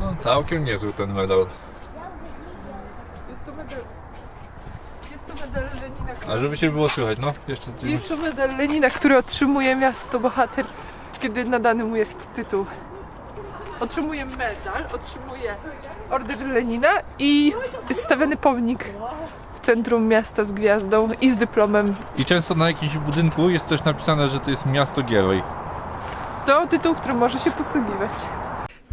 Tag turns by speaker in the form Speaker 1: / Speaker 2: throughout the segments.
Speaker 1: No, całkiem niezły ten medal.
Speaker 2: Jest to medal... Jest to medal Lenina, który...
Speaker 1: A żeby się było słychać, no, jeszcze.
Speaker 2: Jest to medal Lenina, który otrzymuje miasto bohater, kiedy nadany mu jest tytuł. Otrzymuje medal, otrzymuje order Lenina i jest stawiany pomnik w centrum miasta z gwiazdą i z dyplomem.
Speaker 1: I często na jakimś budynku jest też napisane, że to jest miasto Gieroj.
Speaker 2: To tytuł, którym może się posługiwać.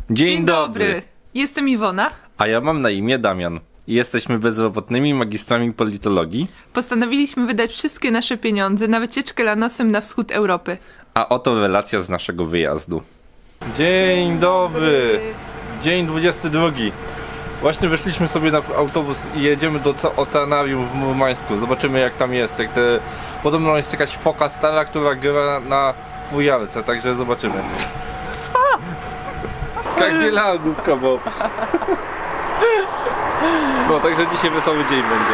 Speaker 3: Dzień, dobry.
Speaker 2: Jestem Iwona.
Speaker 3: A ja mam na imię Damian. I Jesteśmy bezrobotnymi magistrami politologii,
Speaker 2: Postanowiliśmy wydać wszystkie nasze pieniądze na wycieczkę lanosem na wschód Europy.
Speaker 3: a oto relacja z naszego wyjazdu.
Speaker 1: Dzień dobry! Dzień 22. Właśnie weszliśmy sobie na autobus i jedziemy do oce- oceanarium w Murmańsku. Zobaczymy jak tam jest. Jak te... Podobno jest jakaś foka stara, która gra na fujarce, także zobaczymy. Jak nie la, głupka Bob. No, także dzisiaj wesoły dzień będzie.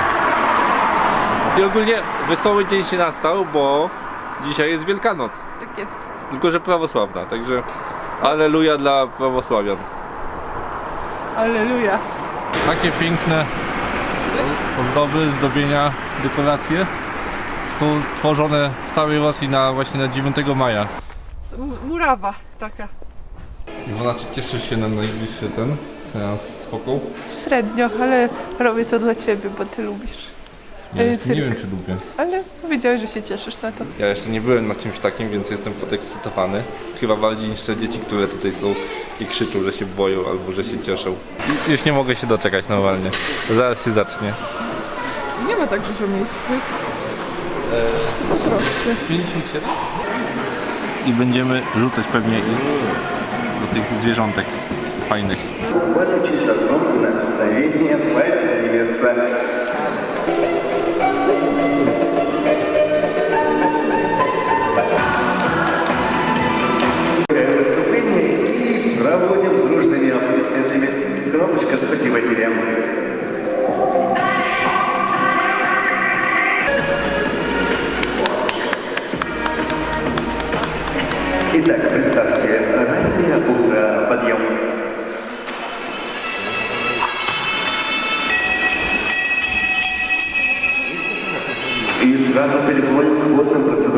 Speaker 1: I ogólnie wesoły dzień się nastał, bo dzisiaj jest Wielkanoc.
Speaker 2: Tak jest.
Speaker 1: Tylko, że prawosławna, także aleluja dla prawosławian.
Speaker 2: Alleluja.
Speaker 1: Takie piękne ozdoby, zdobienia, dekoracje są tworzone w całej Rosji na właśnie na 9 maja.
Speaker 2: M- murawa taka.
Speaker 1: Iwona, czy cieszysz się na najbliższy ten seans spoko?
Speaker 2: Średnio, ale robię to dla ciebie, bo ty lubisz.
Speaker 1: Nie,
Speaker 2: Yy,
Speaker 1: nie
Speaker 2: cyrk.
Speaker 1: wiem czy lubię.
Speaker 2: Ale powiedziałeś, że się cieszysz na to.
Speaker 1: Ja jeszcze nie byłem na czymś takim, więc jestem podekscytowany. Chyba bardziej niż te dzieci, które tutaj są i krzyczą, że się boją albo że się cieszą. Już nie mogę się doczekać normalnie. Zaraz się zacznie.
Speaker 2: Nie ma tak dużo miejsc. To jest tylko troszkę.
Speaker 1: 57? I będziemy rzucać pewnie tych zwierzątek fajnych.
Speaker 4: Проводим дружными аплодисментами. Кнопочка, спасибо тебе. Итак, подъем. И сразу переходим к водным процедурам.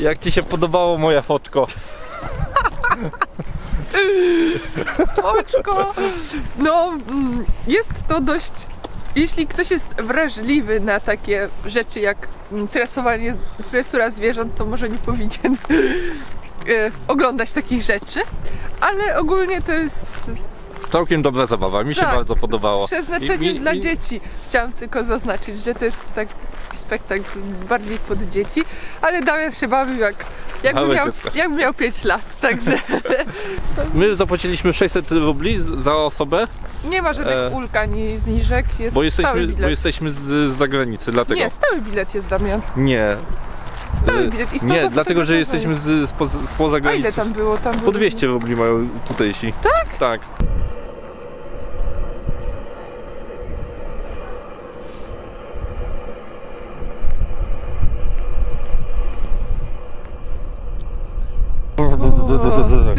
Speaker 1: Jak ci się podobało moja foczko?
Speaker 2: Oczko! No, mm, jest to dość... Jeśli ktoś jest wrażliwy na takie rzeczy jak mm, tresowanie, tresura zwierząt, to może nie powinien e, oglądać takich rzeczy. Ale ogólnie to jest
Speaker 1: Całkiem dobra zabawa, mi się
Speaker 2: Tak,
Speaker 1: bardzo podobało.
Speaker 2: Z przeznaczeniem
Speaker 1: I- i-
Speaker 2: dla
Speaker 1: i-
Speaker 2: dzieci. Chciałam tylko zaznaczyć, że to jest tak spektakl bardziej pod dzieci, ale Damian się bawił jak, jakby,
Speaker 1: Małe
Speaker 2: miał,
Speaker 1: dziecko.
Speaker 2: jakby miał 5 lat, także
Speaker 1: My zapłaciliśmy 600 rubli z- za osobę,
Speaker 2: nie ma żadnych
Speaker 1: E,
Speaker 2: ulg ani zniżek, jest
Speaker 1: bo
Speaker 2: stały
Speaker 1: jesteśmy,
Speaker 2: bilet.
Speaker 1: bo jesteśmy z, z zagranicy, dlatego.
Speaker 2: Nie, stały bilet jest Damian.
Speaker 1: Nie.
Speaker 2: Stały
Speaker 1: Y,
Speaker 2: bilet i sto
Speaker 1: Nie, dlatego że jesteśmy z, spoza, spoza
Speaker 2: A ile tam było? Tam
Speaker 1: Po
Speaker 2: było
Speaker 1: 200 rubli mają tutejsi. Tak? Tak.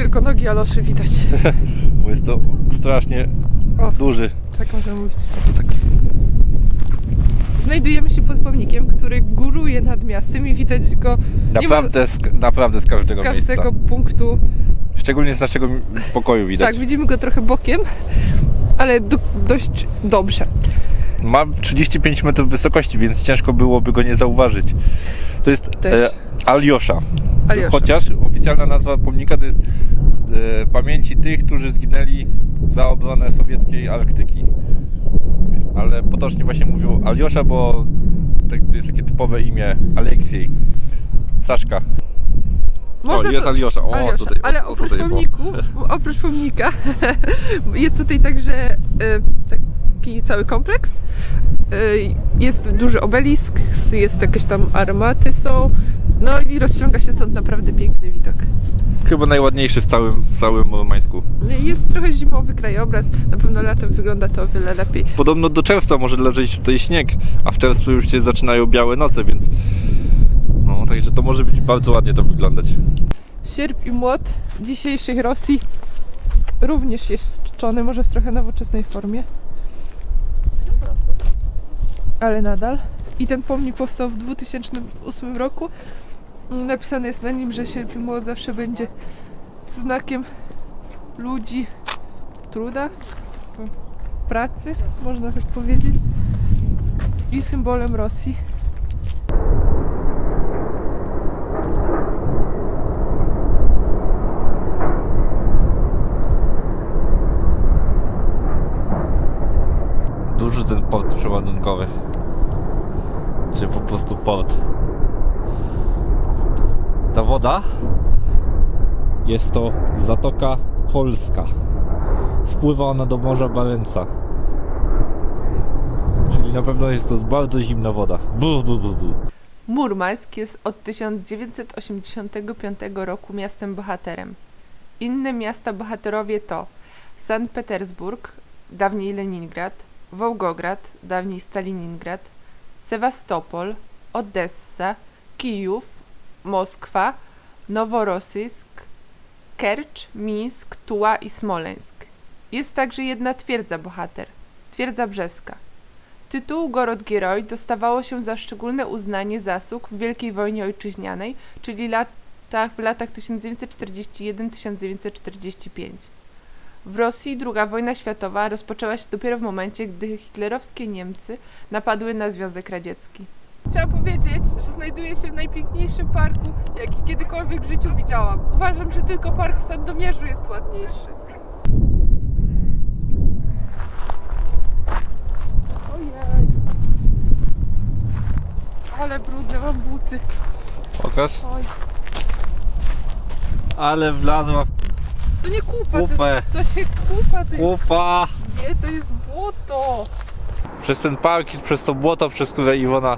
Speaker 2: Tylko nogi Aloszy widać.
Speaker 1: Bo jest to strasznie
Speaker 2: O.
Speaker 1: duży.
Speaker 2: Tak można mówić.
Speaker 1: Tak
Speaker 2: Znajdujemy się pod pomnikiem, który góruje nad miastem i widać go
Speaker 1: naprawdę, z, naprawdę z
Speaker 2: z
Speaker 1: każdego,
Speaker 2: każdego
Speaker 1: miejsca.
Speaker 2: punktu.
Speaker 1: Szczególnie z naszego pokoju widać.
Speaker 2: Tak, widzimy go trochę bokiem, ale do, dość dobrze.
Speaker 1: Ma 35 metrów wysokości, więc ciężko byłoby go nie zauważyć. To jest
Speaker 2: Też.
Speaker 1: e, Aljosza.
Speaker 2: Aljosza.
Speaker 1: Chociaż oficjalna nazwa pomnika to jest e, pamięci tych, którzy zginęli za obronę sowieckiej Arktyki. Ale potocznie właśnie mówią Aljosza, bo tak, to jest takie typowe imię Aleksiej. Saszka. o, jest
Speaker 2: to-
Speaker 1: Aljosza. O,
Speaker 2: Aljosza.
Speaker 1: tutaj,
Speaker 2: Ale
Speaker 1: o,
Speaker 2: oprócz
Speaker 1: tutaj, bo-
Speaker 2: pomniku, oprócz pomnika jest tutaj także e, taki cały kompleks. E, jest duży obelisk, jest jakieś tam armaty są. No i rozciąga się stąd naprawdę piękny widok.
Speaker 1: Chyba najładniejszy w całym, w całym Murmańsku.
Speaker 2: Jest trochę zimowy krajobraz, na pewno latem wygląda to o wiele lepiej.
Speaker 1: Podobno do czerwca może leżeć tutaj śnieg, a w czerwcu już się zaczynają białe noce, więc no, także to może być bardzo ładnie to wyglądać.
Speaker 2: Sierp i młot dzisiejszej Rosji również jest czczony, może w trochę nowoczesnej formie. Ale nadal. I ten pomnik powstał w 2008 roku. Napisane jest na nim, że sierp i młot zawsze będzie znakiem ludzi, truda, pracy, można tak powiedzieć, i symbolem Rosji.
Speaker 1: Duży ten port przeładunkowy. Czy po prostu port. Ta woda jest to Zatoka Kolska. Wpływa ona do Morza Barenca. Czyli na pewno jest to bardzo zimna woda. Bu.
Speaker 2: Murmańsk jest od 1985 roku miastem bohaterem. Inne miasta bohaterowie to Sankt Petersburg, dawniej Leningrad, Wołgograd, dawniej Staliningrad, Sewastopol, Odessa, Kijów, Moskwa, Noworosyjsk, Kercz, Mińsk, Tuła i Smoleńsk. Jest także jedna twierdza bohater, twierdza brzeska. Tytuł Gorod Gieroj dostawało się za szczególne uznanie zasług w Wielkiej Wojnie Ojczyźnianej, czyli latach, w latach 1941-1945. W Rosji II wojna światowa rozpoczęła się dopiero w momencie, gdy hitlerowskie Niemcy napadły na Związek Radziecki. Chciałam powiedzieć, że znajduję się w najpiękniejszym parku, jaki kiedykolwiek w życiu widziałam. Uważam, że tylko park w Sandomierzu jest ładniejszy. Ojej. Ale brudne mam buty.
Speaker 1: Pokaż.
Speaker 2: Oj.
Speaker 1: Ale wlazła w
Speaker 2: To nie kupa, to,
Speaker 1: kupę.
Speaker 2: to nie kupa, to jest,
Speaker 1: Kupa!
Speaker 2: nie, to jest błoto.
Speaker 1: Przez ten park i przez to błoto, przez które Iwona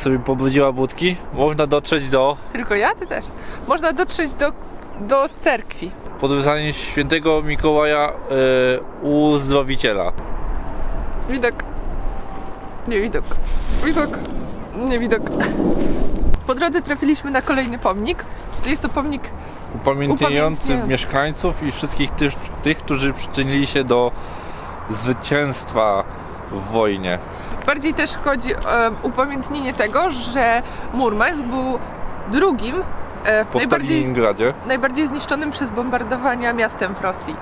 Speaker 1: sobie pobrudziła budki, można dotrzeć do
Speaker 2: Tylko ja, ty też. Można dotrzeć do, do cerkwi.
Speaker 1: podwiązania świętego Mikołaja e, Uzdrowiciela.
Speaker 2: Widok. Nie widok. Widok. Nie widok. Po drodze trafiliśmy na kolejny pomnik. Jest to pomnik
Speaker 1: Upamiętniający
Speaker 2: Upamiętniający.
Speaker 1: mieszkańców i wszystkich tych, tych, którzy przyczynili się do zwycięstwa w wojnie.
Speaker 2: Bardziej też chodzi o upamiętnienie tego, że Murmańsk był drugim e,
Speaker 1: Po
Speaker 2: najbardziej, najbardziej zniszczonym przez bombardowania miastem w Rosji.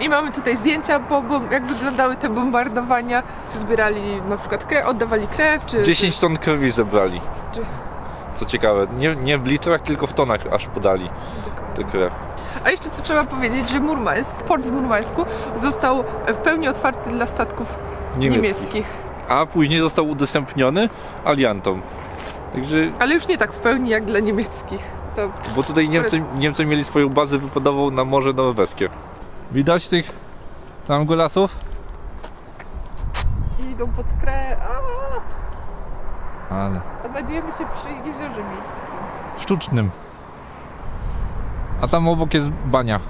Speaker 2: I mamy tutaj zdjęcia, po, bom- jak wyglądały te bombardowania. Czy zbierali na przykład krew, oddawali krew, czy...
Speaker 1: 10 ton krwi zebrali.
Speaker 2: Czy-
Speaker 1: Co ciekawe, nie, nie w litrach, tylko w tonach aż podali tę krew.
Speaker 2: A jeszcze co trzeba powiedzieć, że Murmańsk, port w Murmańsku został w pełni otwarty dla statków
Speaker 1: Niemieckich.
Speaker 2: niemieckich.
Speaker 1: A później został udostępniony aliantom. Także,
Speaker 2: Ale już nie tak w pełni jak dla niemieckich. To
Speaker 1: bo tutaj Niemcy, Niemcy mieli swoją bazę wypadową na Morze Norweskie. Widać tych tam golasów?
Speaker 2: idą pod krew.
Speaker 1: Ale.
Speaker 2: Znajdujemy się przy jeziorze miejskim.
Speaker 1: Sztucznym. A tam obok jest bania.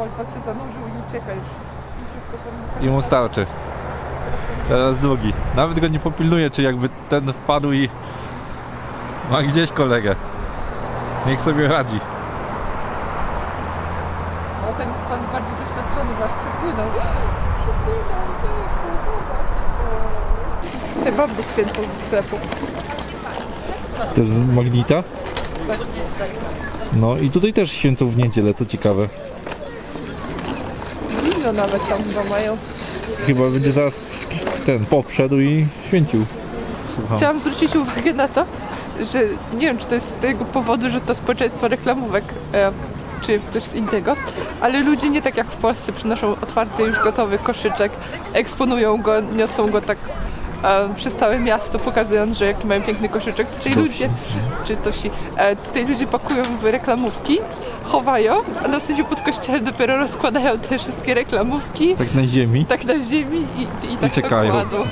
Speaker 2: Oj, patrz się zanurzył i ucieka już. I szybko tam
Speaker 1: I mu starczy. Teraz drugi. Nawet go nie popilnuję, czy jakby ten wpadł i ma gdzieś kolegę. Niech sobie radzi.
Speaker 2: No ten jest pan bardziej doświadczony, wasz przepłynął. Przepłynął, jejku, zobacz. O. Te baby święcą ze sklepu.
Speaker 1: To jest magnita? Tak. No i tutaj też świętą w niedzielę, to ciekawe.
Speaker 2: Wino nawet tam chyba mają.
Speaker 1: Chyba będzie zaraz ten poprzedł i święcił. Słucham.
Speaker 2: Chciałam zwrócić uwagę na to, że nie wiem, czy to jest z tego powodu, że to społeczeństwo reklamówek, e, czy coś innego, ale ludzie nie tak jak w Polsce przynoszą otwarty, już gotowy koszyczek, eksponują go, niosą go tak e, przez całe miasto, pokazując, że jaki mają piękny koszyczek. Tutaj ludzie, czy to si, e, tutaj ludzie pakują w reklamówki, chowają, a następnie pod kościołem dopiero rozkładają te wszystkie reklamówki,
Speaker 1: Tak na ziemi.
Speaker 2: tak na ziemi i, i tak to
Speaker 1: czekają.
Speaker 2: kładą.
Speaker 1: To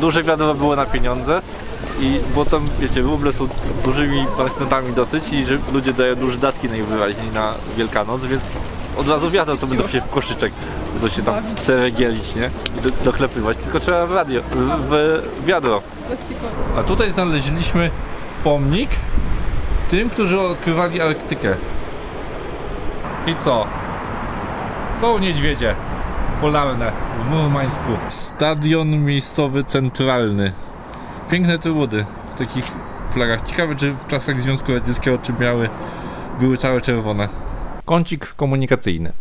Speaker 1: duże wiadomo było na pieniądze i bo tam wiecie, ruble są dużymi banknotami dosyć i że ludzie dają duże datki najwyraźniej na Wielkanoc, więc od razu wiadomo co będą się w koszyczek, będą się tam ceregielić, nie? I do, doklepywać, tylko trzeba w radio, w, w wiadro. A tutaj znaleźliśmy pomnik tym, którzy odkrywali Arktykę. I co? Są niedźwiedzie polarne w Murmańsku. Stadion miejscowy centralny. Piękne trudy w takich flagach. Ciekawe, czy w czasach Związku Radzieckiego czy miały, były całe czerwone.
Speaker 3: Kącik komunikacyjny.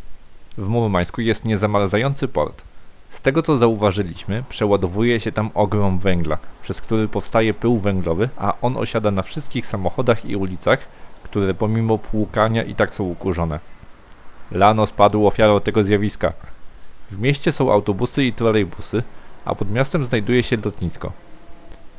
Speaker 3: W Murmańsku jest niezamarzający port. Z tego co zauważyliśmy, przeładowuje się tam ogrom węgla, przez który powstaje pył węglowy, a on osiada na wszystkich samochodach i ulicach, które pomimo płukania i tak są ukurzone. Lano spadł ofiarą tego zjawiska. W mieście są autobusy i trolejbusy, a pod miastem znajduje się lotnisko.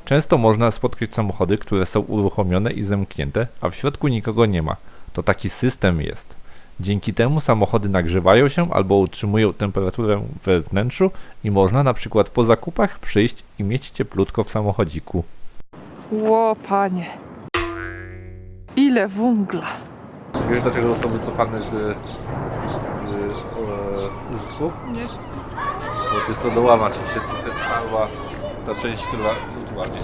Speaker 3: Często można spotkać samochody, które są uruchomione i zamknięte, a w środku nikogo nie ma. To taki system jest. Dzięki temu samochody nagrzewają się albo utrzymują temperaturę we wnętrzu i można na przykład po zakupach przyjść i mieć cieplutko w samochodziku.
Speaker 2: Ło, panie. Ile węgla.
Speaker 1: Wiesz dlaczego został wycofany z, użytku?
Speaker 2: Nie.
Speaker 1: Bo to jest lodołama, czyli się trochę stała ta część, która utrwali.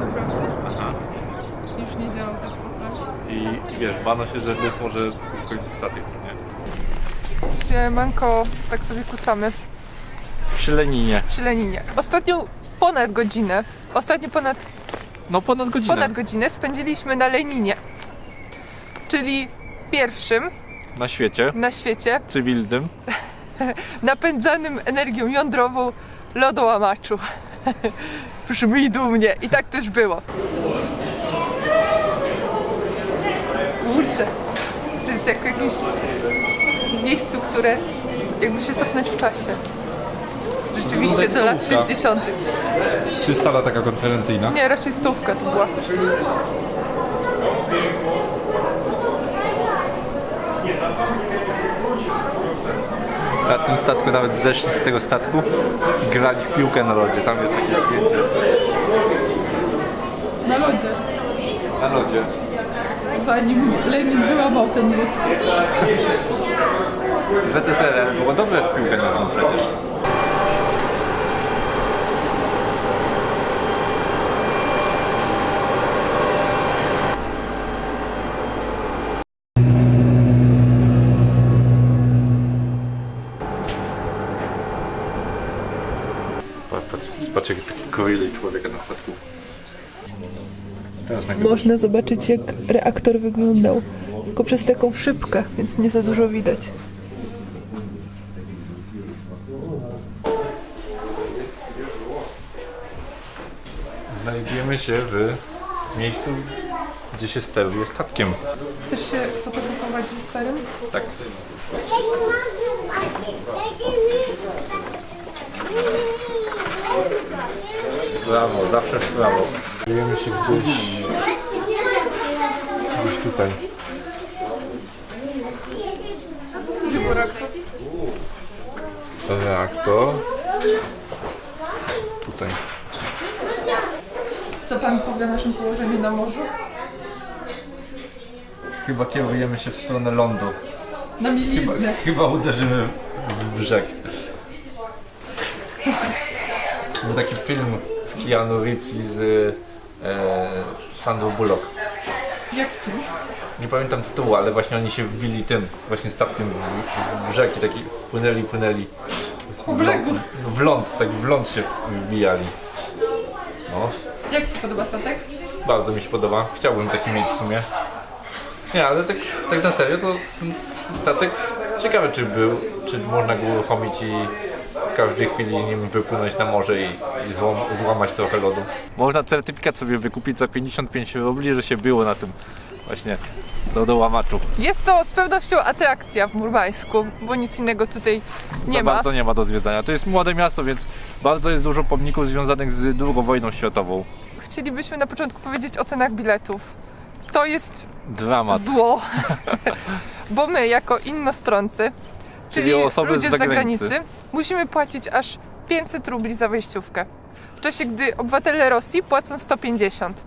Speaker 2: Naprawdę? Już nie działał tak poprawnie.
Speaker 1: I wiesz, bano się, że lód może uszkodzić statek, co nie?
Speaker 2: Siemanko, tak sobie kucamy
Speaker 1: Przy Leninie.
Speaker 2: przy Leninie. Ostatnią ponad godzinę, ostatnio ponad,
Speaker 1: No ponad godzinę.
Speaker 2: ponad godzinę spędziliśmy na Leninie. Czyli pierwszym
Speaker 1: Na świecie.
Speaker 2: na świecie
Speaker 1: Cywilnym.
Speaker 2: napędzanym energią jądrową lodołamaczu. Brzmi dumnie i tak też było. Kurczę, to jest jak w jakimś miejscu, które jakby się cofnąć w czasie. Rzeczywiście do lat
Speaker 1: Stołówka.
Speaker 2: 60.
Speaker 1: Czy sala taka konferencyjna?
Speaker 2: Nie, raczej stówka to była.
Speaker 1: Na tym statku nawet zeszli z tego statku i grali w piłkę na lodzie. Tam jest takie zdjęcie.
Speaker 2: Na lodzie,
Speaker 1: Na lodzie.
Speaker 2: zanim Lenin wyłamał ten lód.
Speaker 1: ZSRR było dobre w piłkę nożną przecież. Patrz, patrz jak taki gorylej człowieka na statku. Teraz nagle
Speaker 2: Można zobaczyć, jak reaktor wyglądał. Tylko przez taką szybkę, więc nie za dużo widać.
Speaker 1: Znajdujemy się w miejscu, gdzie się steruje statkiem.
Speaker 2: Chcesz się sfotografować ze starym?
Speaker 1: Tak. Brawo, zawsze w prawo. Znajdujemy się gdzieś, gdzieś tutaj. Reaktor. Tutaj.
Speaker 2: Co pan powie o naszym położeniu na morzu?
Speaker 1: Chyba kierujemy się w stronę lądu.
Speaker 2: Na
Speaker 1: Chyba,
Speaker 2: mieliznę.
Speaker 1: chyba uderzymy w brzeg. Był taki film Keanu Reeves i z e, Sandro Bullock.
Speaker 2: Jaki film?
Speaker 1: Nie pamiętam tytułu, ale właśnie oni się wbili tym, właśnie statkiem w, w brzeg i taki płynęli, płynęli.
Speaker 2: Po brzegu.
Speaker 1: W, w ląd, tak w ląd się wbijali. No,
Speaker 2: Jak Ci podoba statek?
Speaker 1: bardzo mi się podoba. Chciałbym taki mieć w sumie. Nie, ale tak, tak na serio to statek ciekawe czy był, czy można go uruchomić i w każdej chwili nim wypłynąć na morze i, i złam, złamać trochę lodu. Można certyfikat sobie wykupić za 55 rubli, że się było na tym właśnie lodołamaczu.
Speaker 2: Jest to z pewnością atrakcja w Murmańsku, bo nic innego tutaj nie
Speaker 1: Za
Speaker 2: ma.
Speaker 1: bardzo nie ma do zwiedzania. To jest młode miasto, więc bardzo jest dużo pomników związanych z II wojną światową.
Speaker 2: Chcielibyśmy na początku powiedzieć o cenach biletów. To jest
Speaker 1: Dramat.
Speaker 2: zło, bo my jako innostroncy, czyli,
Speaker 1: Czyli osoby
Speaker 2: ludzie
Speaker 1: z zagranicy.
Speaker 2: zagranicy, musimy płacić aż 500 rubli za wejściówkę. W czasie, gdy obywatele Rosji płacą 150.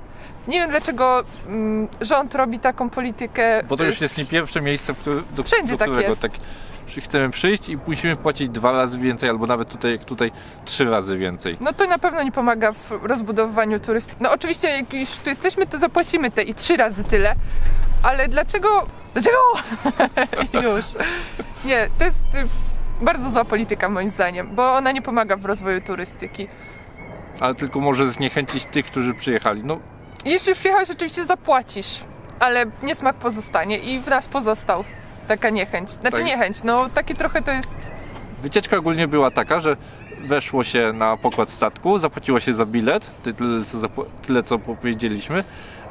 Speaker 2: Nie wiem dlaczego mm, rząd robi taką politykę.
Speaker 1: Bo to już jest nie pierwsze miejsce, w do,
Speaker 2: Wszędzie
Speaker 1: do
Speaker 2: tak
Speaker 1: którego
Speaker 2: jest.
Speaker 1: tak chcemy przyjść i musimy płacić dwa razy więcej, albo nawet tutaj, jak tutaj trzy razy więcej.
Speaker 2: No to na pewno nie pomaga w rozbudowywaniu turystyki. No oczywiście jak już tu jesteśmy, to zapłacimy te i trzy razy tyle. Ale dlaczego? Dlaczego? już. Nie, to jest y, bardzo zła polityka moim zdaniem, bo ona nie pomaga w rozwoju turystyki.
Speaker 1: Ale tylko może zniechęcić tych, którzy przyjechali. No,
Speaker 2: Jeśli już przyjechałeś, oczywiście zapłacisz, ale niesmak pozostanie i w nas pozostał taka niechęć. Znaczy
Speaker 1: Tak.
Speaker 2: niechęć, no takie trochę to jest...
Speaker 1: wycieczka ogólnie była taka, że weszło się na pokład statku, zapłaciło się za bilet, ty- tyle co, tyle co powiedzieliśmy.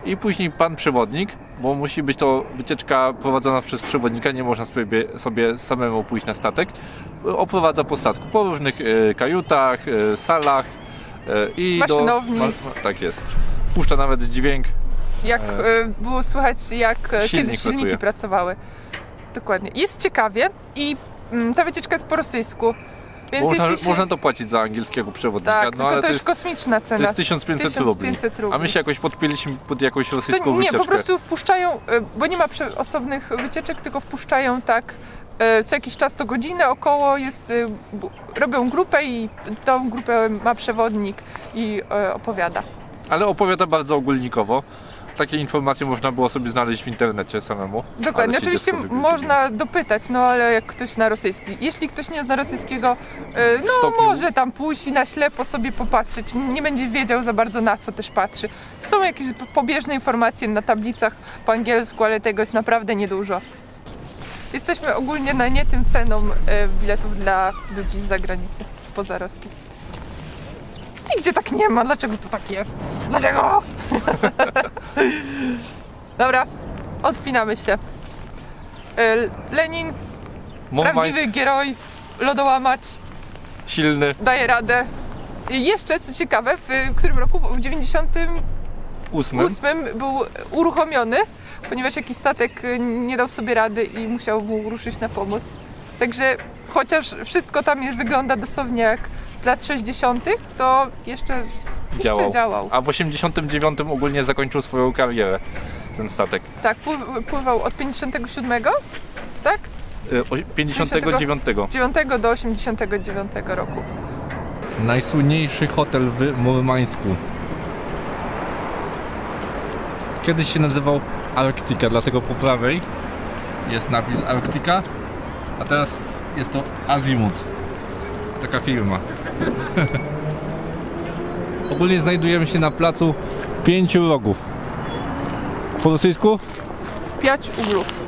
Speaker 1: I później pan przewodnik, bo musi być to wycieczka prowadzona przez przewodnika, nie można sobie, sobie samemu pójść na statek, oprowadza po statku, po różnych e, kajutach, e, salach e, i
Speaker 2: Maszynowni.
Speaker 1: do... Ma, tak jest. Puszcza nawet dźwięk.
Speaker 2: jak y, było słychać, jak e,
Speaker 1: Silnik
Speaker 2: kiedyś silniki
Speaker 1: pracuje.
Speaker 2: pracowały. Dokładnie. Jest ciekawie i mm, ta wycieczka jest po rosyjsku, więc
Speaker 1: Można,
Speaker 2: jeśli się...
Speaker 1: można to płacić za angielskiego przewodnika,
Speaker 2: Tak,
Speaker 1: no
Speaker 2: tylko
Speaker 1: ale
Speaker 2: to
Speaker 1: to
Speaker 2: już
Speaker 1: jest,
Speaker 2: kosmiczna
Speaker 1: to
Speaker 2: cena.
Speaker 1: jest 1500 rubli.
Speaker 2: 1500 rubli.
Speaker 1: A my się jakoś podpiliśmy pod jakąś rosyjską
Speaker 2: To nie,
Speaker 1: wycieczkę.
Speaker 2: po prostu wpuszczają, y, bo nie ma prze- osobnych wycieczek, tylko wpuszczają tak y, co jakiś czas to godzinę około jest, y, bu- robią grupę i tą grupę ma przewodnik i y, opowiada.
Speaker 1: Ale opowiada bardzo ogólnikowo. Takie informacje można było sobie znaleźć w internecie samemu.
Speaker 2: Dokładnie, oczywiście można dopytać, no ale jak ktoś na rosyjski. Jeśli ktoś nie zna rosyjskiego, y, no
Speaker 1: stopniu-
Speaker 2: może tam pójść i na ślepo sobie popatrzeć, nie będzie wiedział za bardzo na co też patrzy. Są jakieś pobieżne informacje na tablicach po angielsku, ale tego jest naprawdę niedużo. Jesteśmy ogólnie na nie tym ceną y, biletów dla ludzi z zagranicy, spoza Rosji. Nigdzie tak nie ma, dlaczego to tak jest? Dlaczego? Dobra, odpinamy się. Y, Lenin, prawdziwy gieroj, lodołamacz,
Speaker 1: silny,
Speaker 2: daje radę. I jeszcze, co ciekawe, w którym roku? W 98
Speaker 1: ósmy.
Speaker 2: był uruchomiony, ponieważ jakiś statek y, nie dał sobie rady i musiał mu ruszyć na pomoc. Także chociaż wszystko tam jest, wygląda dosłownie jak z lat 60., to jeszcze, jeszcze
Speaker 1: Działał.
Speaker 2: działał.
Speaker 1: A w 89 ogólnie zakończył swoją karierę ten statek.
Speaker 2: Tak, pływ- pływał od 57, tak?
Speaker 1: Y, o- 59.
Speaker 2: 9 do 89 roku.
Speaker 3: Najsłynniejszy hotel w Murmańsku. Kiedyś się nazywał Arktika, dlatego po prawej jest napis Arktika, a teraz jest to Azimut. Taka firma. Ogólnie znajdujemy się na placu
Speaker 1: Pięciu rogów. Po rosyjsku?
Speaker 2: Piać uglów.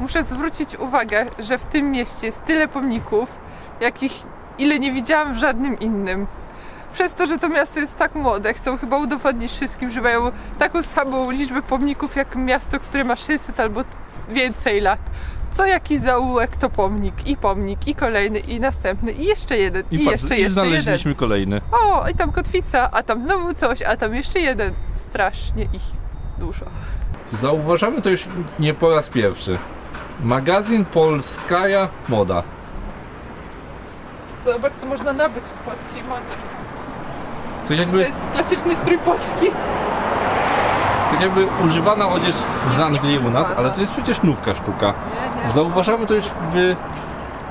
Speaker 2: Muszę zwrócić uwagę, że w tym mieście jest tyle pomników, jakich ile nie widziałam w żadnym innym. Przez to, że to miasto jest tak młode, chcą chyba udowodnić wszystkim, że mają taką samą liczbę pomników jak miasto, które ma 600 albo więcej lat. co jakiś zaułek to pomnik, i pomnik, i kolejny, i następny, i jeszcze jeden, i,
Speaker 1: patrz,
Speaker 2: jeszcze,
Speaker 1: i
Speaker 2: jeszcze jeden.
Speaker 1: znaleźliśmy kolejny.
Speaker 2: O, i tam kotwica, a tam znowu coś, a tam jeszcze jeden. Strasznie ich dużo.
Speaker 1: Zauważamy to już nie po raz pierwszy. Magazyn Polskaja Moda.
Speaker 2: Zobacz, co można nabyć w polskiej modzie.
Speaker 1: To
Speaker 2: To
Speaker 1: jakby,
Speaker 2: jest klasyczny strój polski.
Speaker 1: tak jakby używana odzież z Anglii u nas, ale to jest przecież nówka sztuka.
Speaker 2: Nie, nie.
Speaker 1: Zauważamy to już w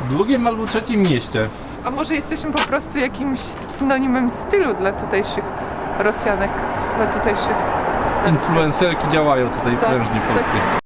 Speaker 1: drugim albo trzecim mieście.
Speaker 2: A może jesteśmy po prostu jakimś synonimem stylu dla tutejszych Rosjanek, dla tutejszych...
Speaker 1: Influencerki działają tutaj
Speaker 2: Tak,
Speaker 1: prężnie
Speaker 2: tak.
Speaker 1: polskie.